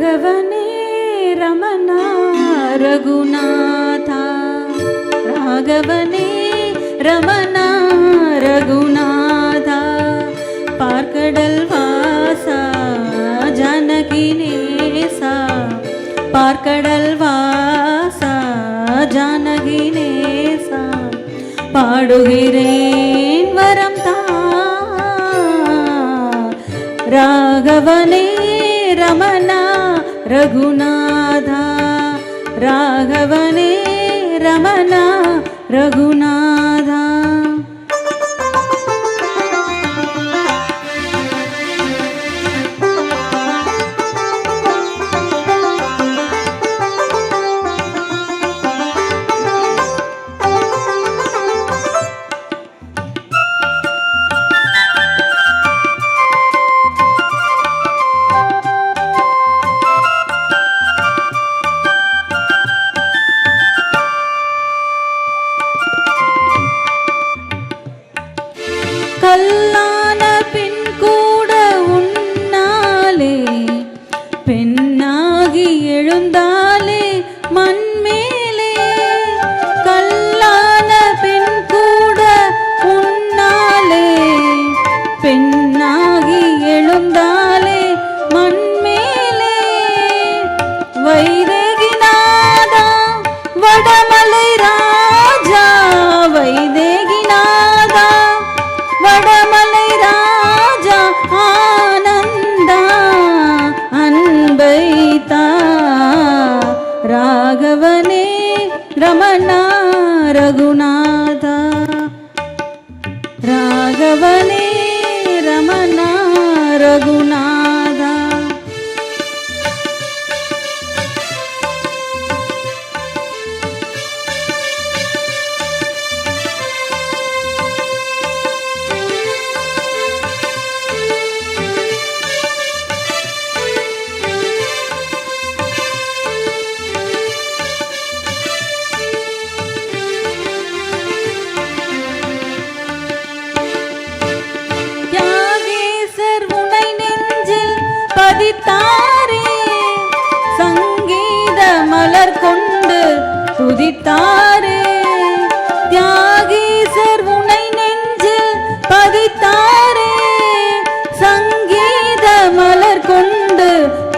राघवने रमना रघुनाथा। राघवने रमना रघुनाथा। पार्कडल्वासा, जानकिनेसा। पार्कडल्वासा, जानकिनेसा। पाडुगिरेन् सा ता राघवने रमना வரம் தா ராகவனே ரமணா मना रघुनाथ। राघवने रमणा रघुनाथ।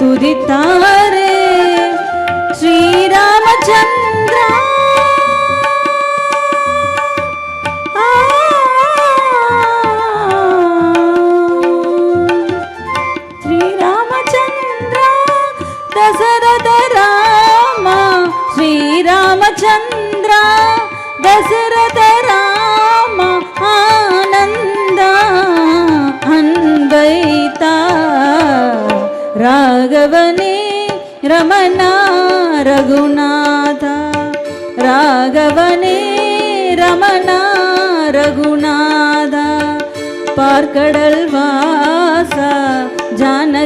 துதித்தாரே ರಮಣ ರಘುನಾಥ ರಾಘವನೇ ರಮಣ ರಘುನಾಥ பார்க்கடல் வாசா ஜானகினேசா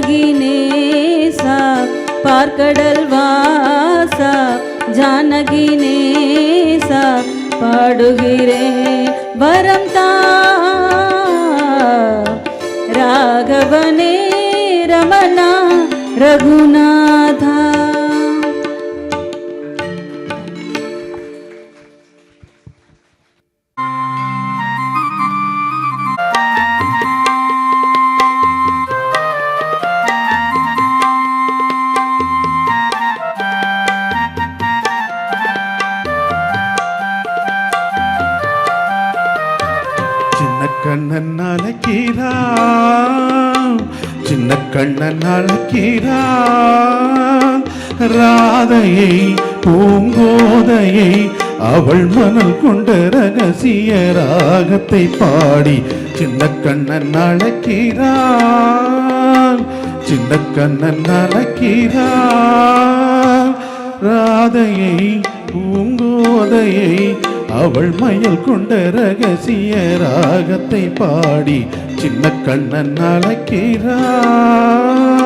பார்க்கடல் வாசா ஜானகினேசா பாடுகிறேன் வரம் ராகவனே ரமணா ரகுநா அவள் மணல் கொண்ட ரகசிய ராகத்தை பாடி சின்ன கண்ணன் அழைக்கிறான். சின்ன கண்ணன் அழைக்கிறான். ராதையை பூங்கோதையை அவள் மயல் கொண்ட ரகசிய ராகத்தை பாடி சின்ன கண்ணன் அழைக்கிறான்.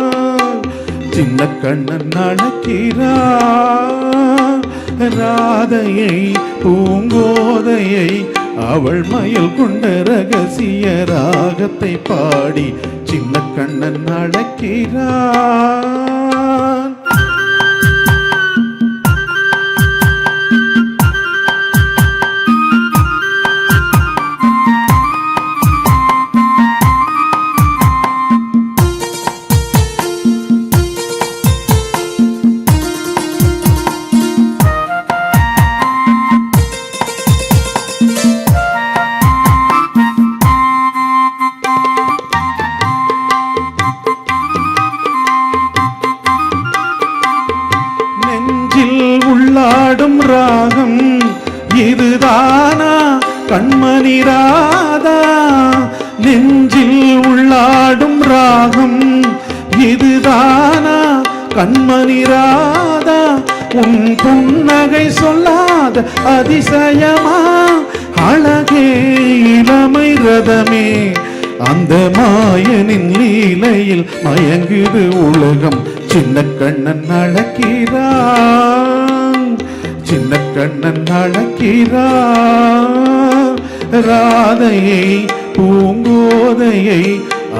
சின்ன கண்ணன் அழைக்கிறார் ராதையை பூங்கோதையை அவள் மயில் கொண்ட ரகசிய ராகத்தை பாடி சின்ன கண்ணன் அழைக்கிறார் அதிசயமா அழகே இளமை ரதமே. அந்த மாயனின் லீலையில் மயங்குது உலகம். சின்ன கண்ணன் அழக்கிறான் சின்ன கண்ணன் அழக்கிறான் ராதையை பூங்கோதையை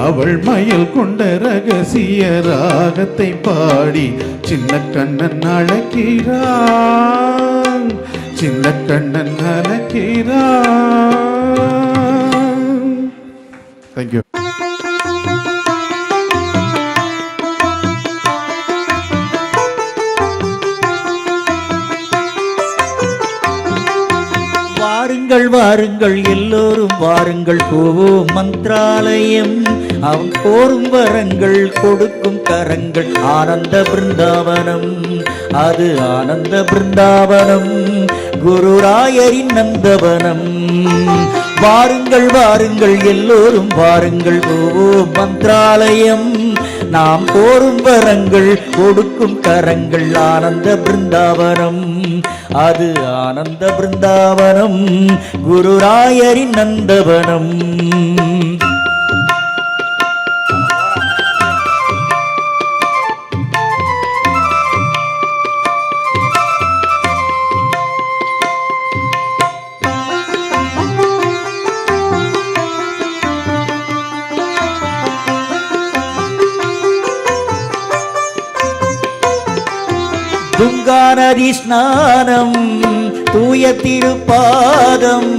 அவள் மயில் கொண்ட ரகசிய ராகத்தை பாடி சின்ன கண்ணன் அழக்கிறான் சின்ன கண்ணன் அழக்கிறான் தேங்க்யூ வாருங்கள் வாருங்கள் எல்லோரும் வாருங்கள். போவோம் மந்திராலயம். அவன் கோரும் வரங்கள் கொடுக்கும் கரங்கள். ஆனந்த பிருந்தாவனம் அது ஆனந்த பிருந்தாவனம். குருராயரின் நந்தவனம். வாருங்கள் வாருங்கள் எல்லோரும் வாருங்கள். ஓ மந்த்ராலயம் நாம் கோரும் வரங்கள் கொடுக்கும் கரங்கள். ஆனந்த பிருந்தாவனம் அது ஆனந்த பிருந்தாவனம். குருராயரின் நந்தவனம். துங்கா தூய திருப்பாதம்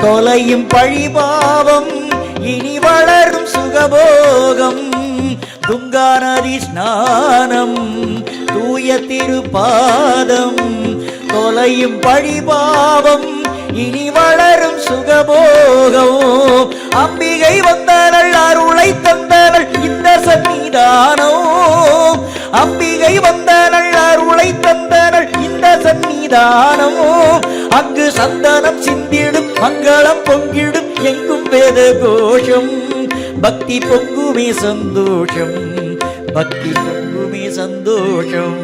தொலையும் பழிபாவம் இனி வளரும் சுகபோகம். துங்கா நதி ஸ்நானம் தூய திருப்பாதம் தொலையும் பழிபாவம் இனி வளரும் சுகபோகம். அம்பிகை வந்தனள் அருளை தந்தனள் இந்த சன்னிதானம் அம்பிகை வந்தனள் சன்னிதானமோ அங்கு சந்தனம் சிந்திடும் மங்களம் பொங்கிடும் எங்கும் வேத கோஷம் பக்தி பொங்குமே சந்தோஷம் பக்தி பொங்குமே சந்தோஷம்.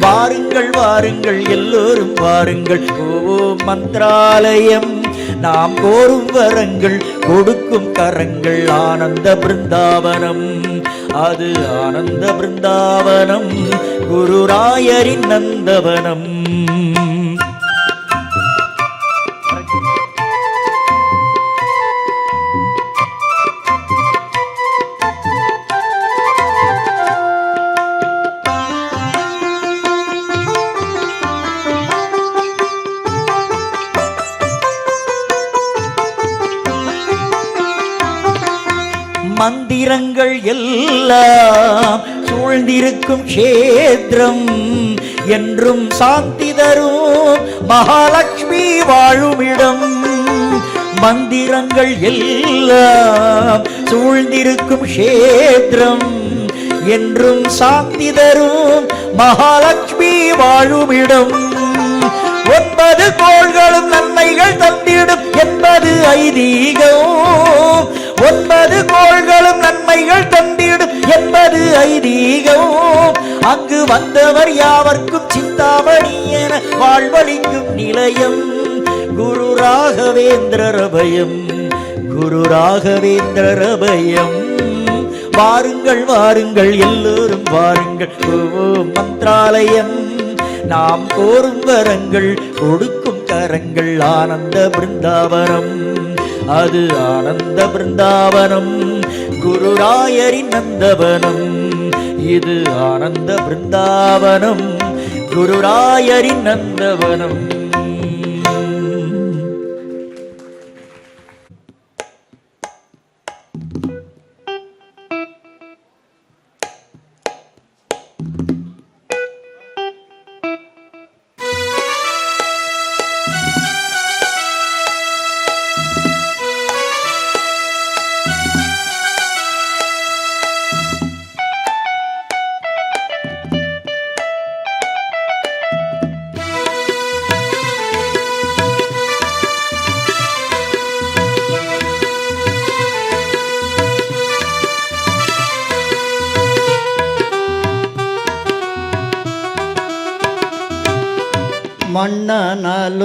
வாருங்கள் வாருங்கள் எல்லோரும் வாருங்கள். ஓ மந்திராலயம். நாம் கோரும் வரங்கள் கொடுக்கும் கரங்கள் ஆனந்த பிருந்தாவனம். அது ஆனந்த பிருந்தாவனம் குருராயரின் நந்தவனம். மந்திரங்கள் எல்லாம் சூழ்ந்திருக்கும் கஷேத்திரம் என்றும் சாந்தி தரும் மகாலட்சுமி வாழுமிடம். மந்திரங்கள் எல்லாம் சூழ்ந்திருக்கும் கஷேத்திரம் என்றும் சாந்தி தரும் மகாலட்சுமி வாழுமிடம். ஒன்பது கோள்களும் நன்மைகள் தந்திடும் என்பது ஐதீகம். ஒன்பது கோள்களும் நன்மைகள் தந்திடும் என்பது ஐதீகம். அங்கு வந்தவர் யாவர்க்கும் சிந்தாமணி என வாழ்வழிக்கும் நிலையம். குரு ராகவேந்திரர் அபயம் குரு ராகவேந்திரர் அபயம் வாருங்கள் வாருங்கள் எல்லோரும் வாருங்கள். ஓம் மந்திராலயம். நாம் கோரும் வரங்கள் கொடுக்கும் கரங்கள் ஆனந்த பிருந்தாவனம் அது ஆனந்த பிருந்தாவனம் குருராயரின் நந்தவனம். இது ஆனந்த பிருந்தாவனம் குருராயரின் நந்தவனம்.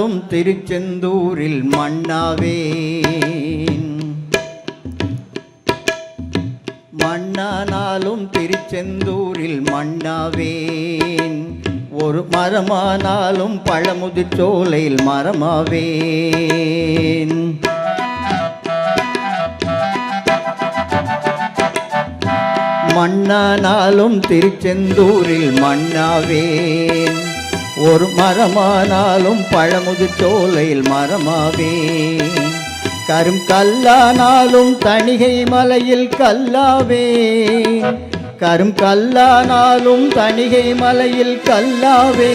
மன்னனாலும் திருச்செந்தூரில் மன்னாவேன். மன்னனாலும் திருச்செந்தூரில் மன்னாவேன். ஒரு மரமானாலும் பழமுதிர்ச்சோலையில் மரமாவேன். மண்ணானாலும் திருச்செந்தூரில் மண்ணாவேன் ஒரு மரமானாலும் பழமுது சோலையில் மரமாவேன் கரும் கல்லானாலும் தணிகை மலையில் கல்லாவே. கரும் கல்லானாலும் தணிகை மலையில் கல்லாவே.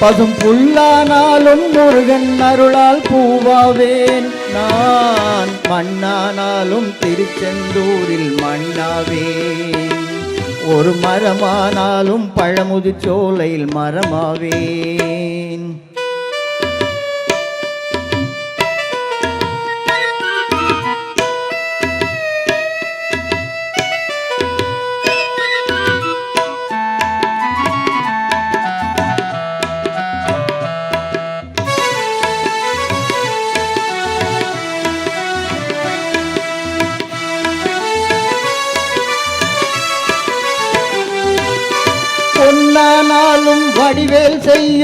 பசும் புல்லானாலும் முருகன் அருளால் பூவாவேன். நான் மண்ணானாலும் திருச்செந்தூரில் மண்ணாவேன் ஒரு மரமானாலும் பழமுது சோலையில் மரமாவேன்.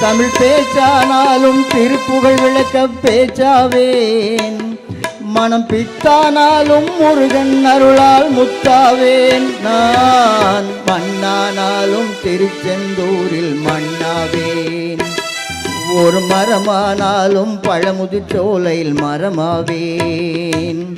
தமிழ் பேச்சானாலும் திருப்புகழ் விளக்க பேச்சாவேன். மனம் பித்தானாலும் முருகன் அருளால் முத்தாவேன். நான் மண்ணானாலும் திருச்செந்தூரில் மண்ணாவேன். ஒரு மரமானாலும் பழமுதிர் சோலையில் மரமாவேன்.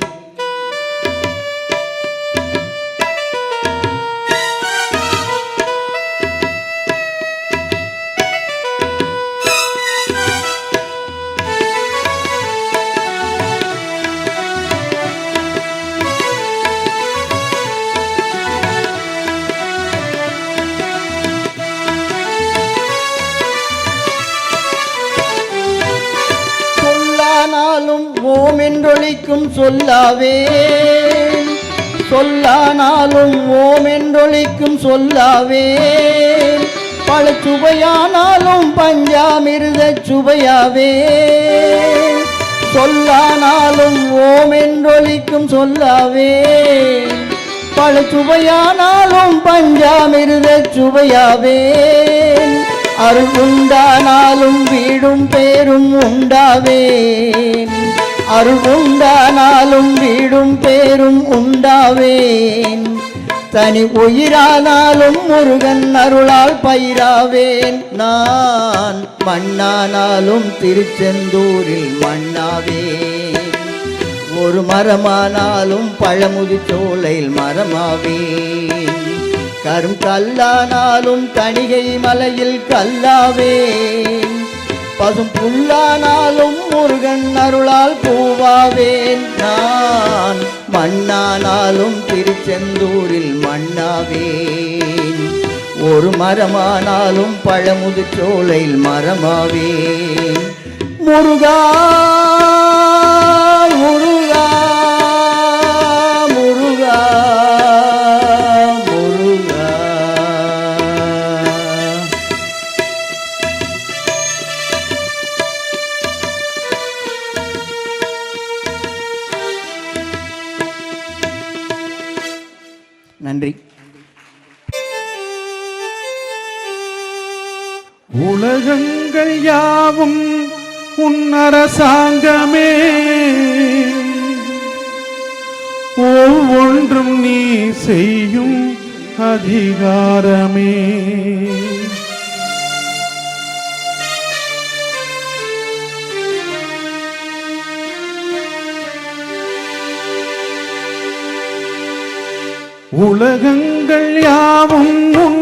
ஓம் என்றொழிக்கும் சொல்லாவே. சொல்லானாலும் ஓம் என்றொழிக்கும் சொல்லாவே. பல சுவையானாலும் பஞ்சாமிருத சுவையாவே. சொல்லானாலும் ஓம் என்றொழிக்கும் சொல்லாவே. பல சுவையானாலும் பஞ்சாமிருத சுவையாவே. அருள் உண்டானாலும் வீடும் பேரும் உண்டாவேன் அருளுண்டானாலும் வீடும் பேரும் உண்டாவேன். தனி உயிரானாலும் முருகன் அருளால் பயிராவேன். நான் மண்ணானாலும் திருச்செந்தூரில் மண்ணாவேன். ஒரு மரமானாலும் பழமுதி சோலையில் மரமாவேன். கரும் கல்லானாலும் தணிகை மலையில் கல்லாவேன். பசும் புல்லானாலும் முருகன் அருளால் பூவாவேன். நான் மண்ணானாலும் திருச்செந்தூரில் மண்ணாவேன். ஒரு மரமானாலும் பழமுது சோலையில் மரமாவேன். முருகா யாவும் உன் அரசாங்கமே ஒவ்வொன்றும் நீ செய்யும் அதிகாரமே. உலகங்கள் யாவும் உன்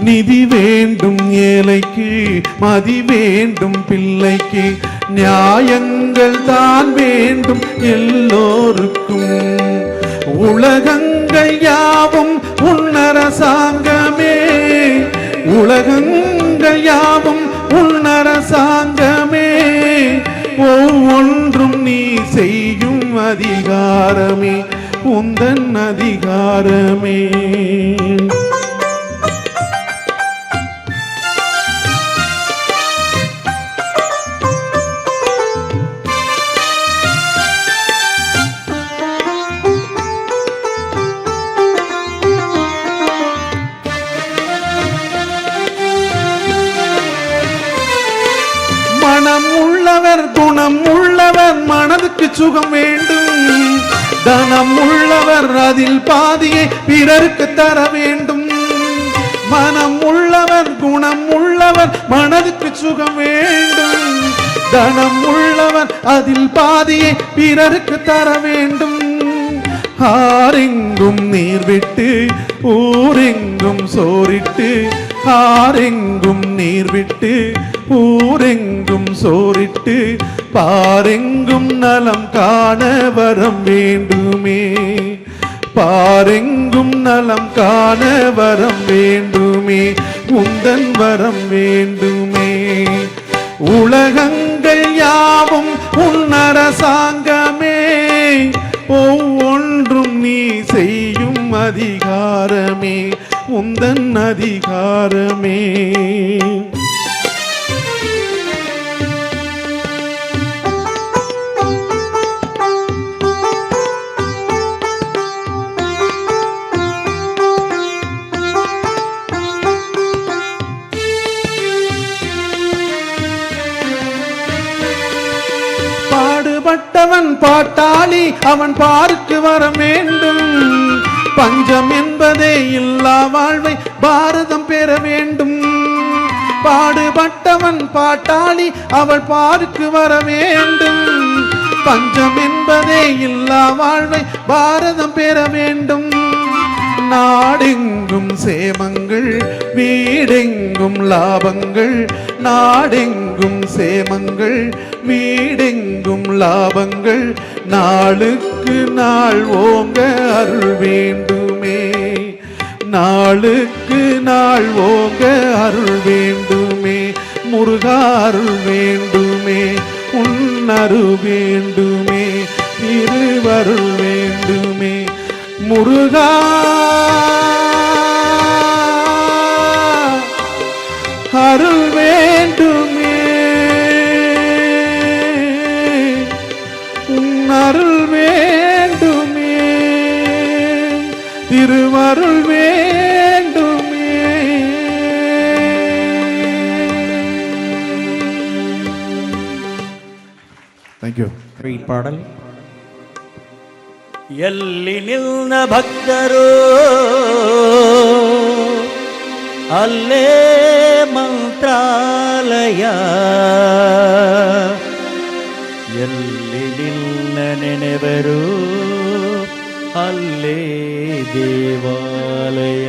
நிதி வேண்டும் ஏழைக்கு மதி வேண்டும் பிள்ளைக்கு. நியாயங்கள் தான் வேண்டும் எல்லோருக்கும். உலகங்கள் யாவும் உன்னரசாங்கமே. உலகங்கள் யாவும் உன்னரசாங்கமே. ஒவ்வொன்றும் நீ செய்யும் அதிகாரமே உந்தன் அதிகாரமே. உள்ளவன் மனதுக்கு சுகம் வேண்டும். தனம் உள்ளவன் அதில் பாதியை பிறருக்கு தர வேண்டும். ஆரெங்கும் நீர் விட்டு ஊரெங்கும் சோறிட்டு ஆரெங்கும் நீர் விட்டு ஊரெங்கும் சோறிட்டு பாரெங்கும் நலம் காண வரம் வேண்டுமே. பாரெங்கும் நலம் காண வரம் வேண்டுமே. உந்தன் வரம் வேண்டுமே. உலகங்கள் யாவும் உன் அரசாங்கமே. ஒவ்வொன்றும் நீ செய்யும் அதிகாரமே. உந்தன் அதிகாரமே. பட்டவன் பாட்டாளி அவன் பாருக்கு வர வேண்டும். பஞ்சம் என்பதே இல்லா வாழ்வை பாரதம் பெற வேண்டும். பாடுபட்டவன் பாட்டாளி அவள் பாருக்கு வர வேண்டும். பஞ்சம் என்பதே இல்லா வாழ்வை பாரதம் பெற வேண்டும். நாடெங்கும் சேமங்கள் வீடெங்கும் லாபங்கள் நாடெங்கும் சேமங்கள் வீடெங்கும் லாபங்கள் நாளுக்கு நாள் ஓங்க அருள் வேண்டுமே. நாளுக்கு நாள் ஓங்க அருள் வேண்டுமே. முருகா அருள் வேண்டுமே. உன்னரு வேண்டுமே. திருவருள் வேண்டுமே. முருகா ഈ പാടൽ എല്ലി നിന്ന ഭക്തരോ അല്ലേ മന്ത്രാലയ? എല്ലി നിന്ന നിനവരോ അല്ലേ ദേവാലയ?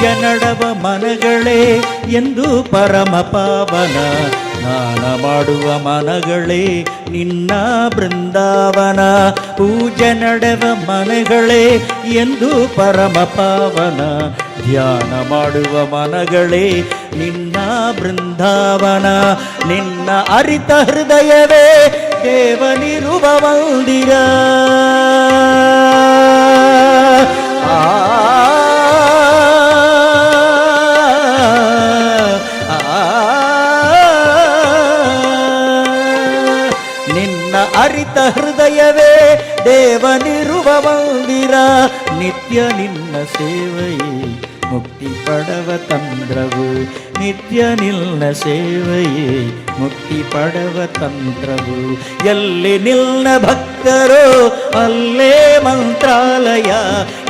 ಪೂಜ ನಡವ ಮನಗಳೇ ಎಂದು ಪರಮ ಪಾವನ ಸ್ನಾನ ಮಾಡುವ ಮನಗಳೇ ನಿನ್ನ ಬೃಂದಾವನ ಪೂಜ ನಡೆವ ಮನಗಳೇ ಎಂದು ಪರಮ ಪಾವನ ಧ್ಯಾನ ಮಾಡುವ ಮನಗಳೇ ನಿನ್ನ ಬೃಂದಾವನ ನಿನ್ನ ಅರಿತ ಹೃದಯವೇ ದೇವನಿರುವ ಮಂದಿರ ಆ ದೇವನಿರುವ ಮಂದಿರ ನಿತ್ಯ ನಿನ್ನ ಸೇವೆಯೇ. ಮುಕ್ತಿ ಪಡವ ತಂತ್ರವು, ನಿತ್ಯ ನಿನ್ನ ಸೇವೆಯೇ. ಮುಕ್ತಿ ಪಡವ ತಂತ್ರವು, ಎಲ್ಲಿ ನಿಲ್ಲ ಭಕ್ತರು ಅಲ್ಲೇ ಮಂತ್ರಾಲಯ.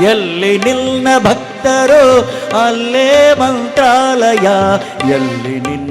ಎಲ್ಲಿ ನಿಲ್ಲ ಭಕ್ತರು ಅಲ್ಲೇ ಮಂತ್ರಾಲಯ. ಎಲ್ಲಿ ನಿನ್ನ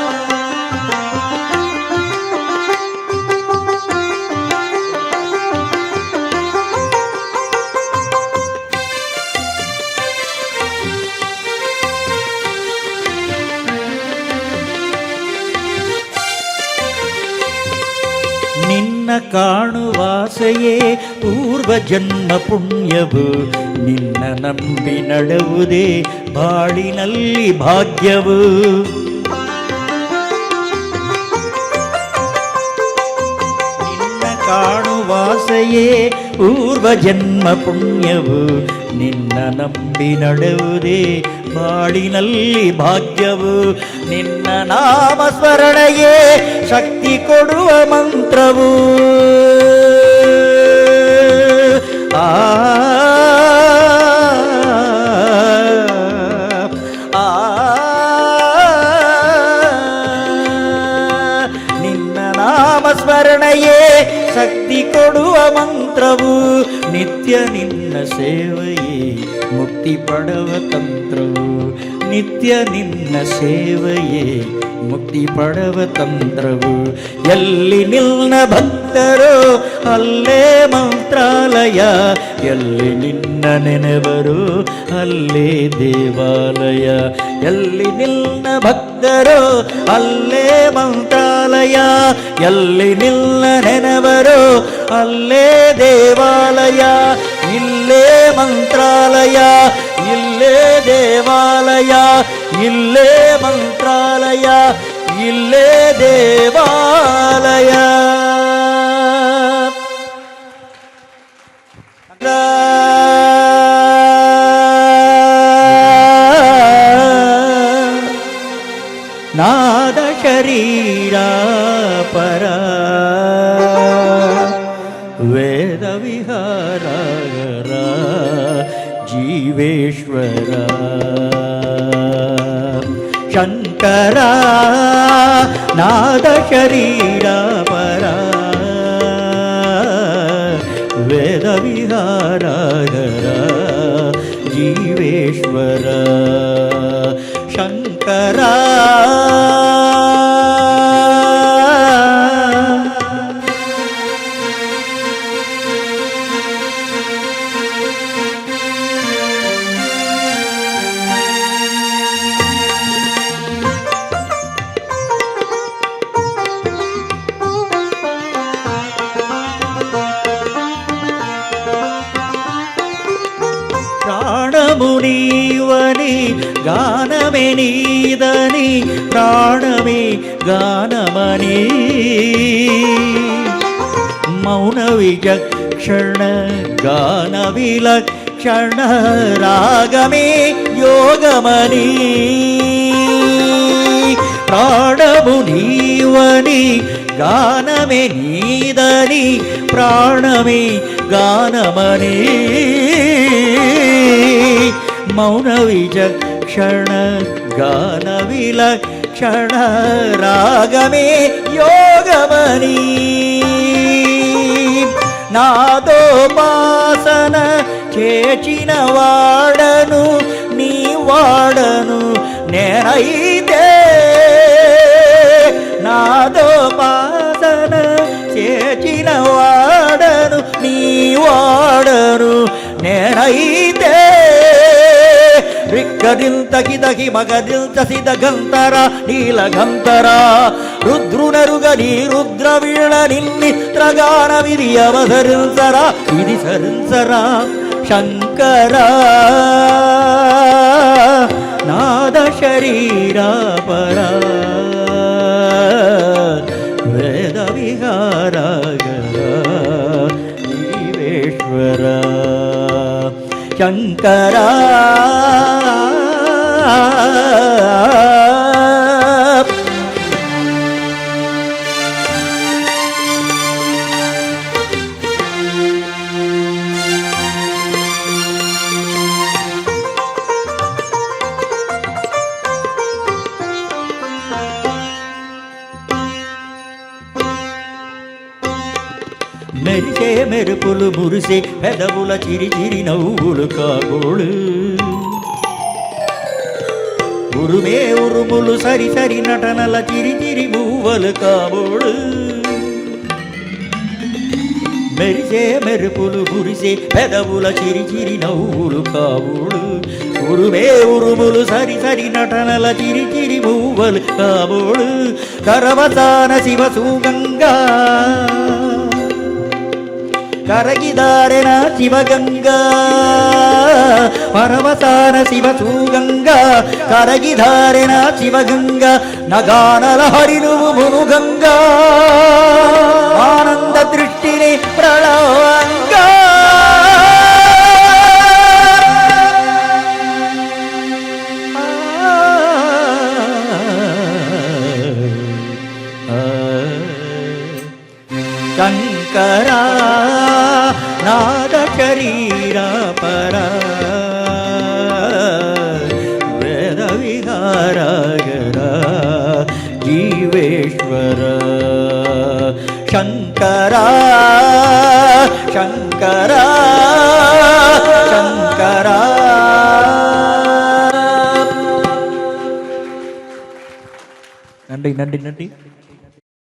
ಕಾಣುವಾಸೆಯೇ ಪೂರ್ವ ಜನ್ಮ ಪುಣ್ಯವು ನಿನ್ನ ನಂಬಿ ನಡೆವುದೇ ಬಾಳಿನಲ್ಲಿ ಭಾಗ್ಯವು ನಿನ್ನ ಕಾಣುವಾಸೆಯೇ ಪೂರ್ವ ಜನ್ಮ ಪುಣ್ಯವು ನಿನ್ನ ನಂಬಿ ನಡೆವುದೇ ಬಾಳಿನಲ್ಲಿ ಭಾಗ್ಯವು ನಿನ್ನ ನಾಮ ಸ್ಮರಣೆಯೇ ಶಕ್ತಿ ಕೊಡುವ ಮಂತ್ರವು ಆ ನಿನ್ನ ನಾಮ ಶಕ್ತಿ ಕೊಡುವ ಮಂತ್ರವು ನಿತ್ಯ ನಿನ್ನ ಸೇವೆಯೇ ಮುಕ್ತಿ ಪಡವ ತಂತ್ರವು ನಿತ್ಯ ನಿನ್ನ ಸೇವೆಯೇ ಮುಕ್ತಿ ಪಡವ ತಂತ್ರವು. ಎಲ್ಲಿ ನಿನ್ನ ಭಕ್ತರು ಅಲ್ಲೇ ಮಂತ್ರಾಲಯ. ಎಲ್ಲಿ ನಿನ್ನ ನೆನೆವರು ಅಲ್ಲೇ ದೇವಾಲಯ. ಎಲ್ಲಿ ನಿನ್ನ ಭಕ್ತರು ಅಲ್ಲೇ ಮಂತ್ರಾಲಯ. ಎಲ್ಲಿ ನಿನ್ನ ನೆನೆವರು ಅಲ್ಲೇ ದೇವಾಲಯ. ಇಲ್ಲೇ ಮಂತ್ರಾಲಯ. ಇಲ್ಲೇ ದೇವಾಲಯ ಇಲ್ಲೇ ಮಂತ್ರಾಲಯ ಇಲ್ಲೇ ದೇವಾಲಯ ನಾದ ಶರೀರ ಪರ सर्वेश्वरा शङ्करा नादशरीरापरा वेदविहाराधरा जीवेश्वरा शङ्करा நீதனி ಪ್ರಾಣವೇ ಗಾನಮನಿ ಮೌನವಿಜಕ್ಷಣ ಗಾನವಿಲಕ್ಷಣ ರಾಗಮೇ ಯೋಗಮನಿ ಪ್ರಾಣವು ನೀವನಿ ಗಾನಮೇ ನೀದನಿ ಪ್ರಾಣವೇ ಗಾನಮನಿ ಮೌನವಿಜಕ್ಷಣ గాన విలక్షణ రాగమే యోగమని నాదోపాసన చేచిన వాడను నీ వాడను నేనై రిక్కదింతకిదకి మగదిల్చసిద గంతర నీలగంతర రుద్రునరుగ నీ రుద్ర వీణ నిన్నిత్రగాన విధి అవసరించరా ఇది సరించరా శంకర నాద శరీరా పరా వేద విహారగర జీవేశ్వర శంకర మెరిసే మెరుపులు మురిసే పెదవుల చిరి చిరి నవ్వులు కాగోళు ఉరుమే ఉరుములు సరి సరి నటనల చిరి చిరి మూవలు కాబోడు మెరిసే మెరుపులు మురిసే పెదవుల చిరి చిరి నవ్వులు కాబోడు ఉరుమే ఉరుములు సరి సరి నటనల చిరి చిరి మూవలు కాబోడు కరవతాన శివ సూగంగా కరగిదారెన శివగంగా పరవసాన శివ సూగంగా కరగిధారిన శివగంగా నగానల హరినువు మునుగంగా. ఆనంద దృష్టిని ప్రణవంగా शङ्करा శంకరా శంకరా శంకరా. నండి నండి నండి.